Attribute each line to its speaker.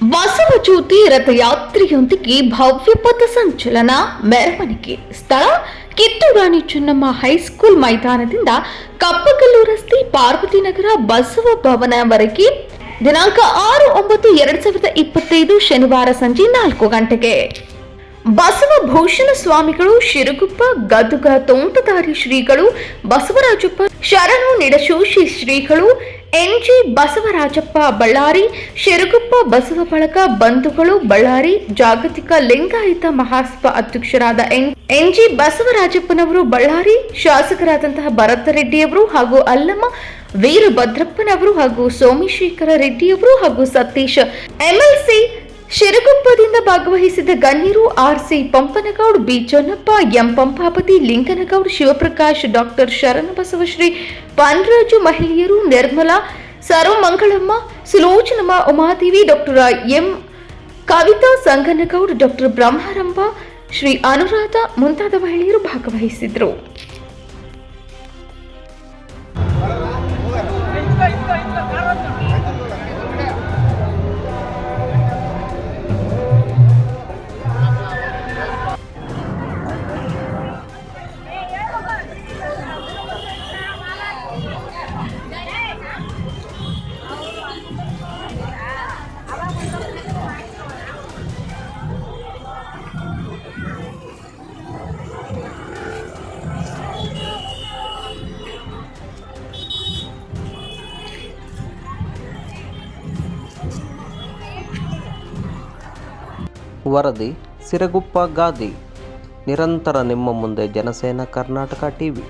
Speaker 1: ಬಸವ ಜ್ಯೋತಿ ರಥಯಾತ್ರೆಯೊಂದಿಗೆ ಭವ್ಯ ಪಥ ಸಂಚಲನ, ಮೆರವಣಿಗೆ ಸ್ಥಳ, ಕಿತ್ತೂರಾಣಿ ಚೆನ್ನಮ್ಮ ಹೈಸ್ಕೂಲ್ ಮೈದಾನದಿಂದ ಕಪ್ಪಗಲ್ಲು ರಸ್ತೆ ಪಾರ್ವತಿನಗರ ಬಸವ ಭವನವರೆಗೆ ದಿನಾಂಕ ಆರು ಒಂಬತ್ತು ಎರಡ್ ಸಾವಿರದ ಇಪ್ಪತ್ತೈದು ಶನಿವಾರ ಸಂಜೆ ನಾಲ್ಕು ಗಂಟೆಗೆ. ಬಸವ ಭೂಷಣ ಸ್ವಾಮಿಗಳು ಶಿರುಗುಪ್ಪ ಗದುಗ ತೋಂಟದಾರಿ ಶ್ರೀಗಳು, ಬಸವರಾಜಪ್ಪ, ಶರಣು ನಿಡಶೋಷಿ ಶ್ರೀಗಳು ಎನ್ಜಿ ಬಸವರಾಜಪ್ಪ ಬಳ್ಳಾರಿ, ಶಿರುಗುಪ್ಪ ಬಸವ ಬಳಗ, ಬಂಧುಗಳು ಬಳ್ಳಾರಿ, ಜಾಗತಿಕ ಲಿಂಗಾಯತ ಮಹಾಸ್ಪ ಅಧ್ಯಕ್ಷರಾದ ಎನ್ ಎನ್ಜಿ ಬಸವರಾಜಪ್ಪನವರು ಬಳ್ಳಾರಿ, ಶಾಸಕರಾದಂತಹ ಭರತ ರೆಡ್ಡಿಯವರು ಹಾಗೂ ಅಲ್ಲಮ್ಮ ವೀರಭದ್ರಪ್ಪನವರು ಹಾಗೂ ಸೋಮಶೇಖರ ರೆಡ್ಡಿಯವರು ಹಾಗೂ ಸತೀಶ್ ಎಂಎಲ್ಸಿ ಶಿರಗುಪ್ಪದಿಂದ ಭಾಗವಹಿಸಿದ ಗಣ್ಯರು RC Pampanagoud B Channappa M Pampapati Linganagoud, Shivaprakash, doctor Sharanabasavashri Panraju ಮಹಿಳೆಯರು, Nirmala Sarvamangalamma Sulochanamma, Umadevi, doctor M Kavita Sanganagoud, doctor Brahmarambha, Shri Anuradha ಮುಂತಾದ ಮಹಿಳೆಯರು ಭಾಗವಹಿಸಿದ್ರು
Speaker 2: ವರದಿ ಸಿರಗುಪ್ಪ ಗಾದಿ. ನಿರಂತರ ನಿಮ್ಮ ಮುಂದೆ ಜನಸೇನಾ ಕರ್ನಾಟಕ ಟಿವಿ.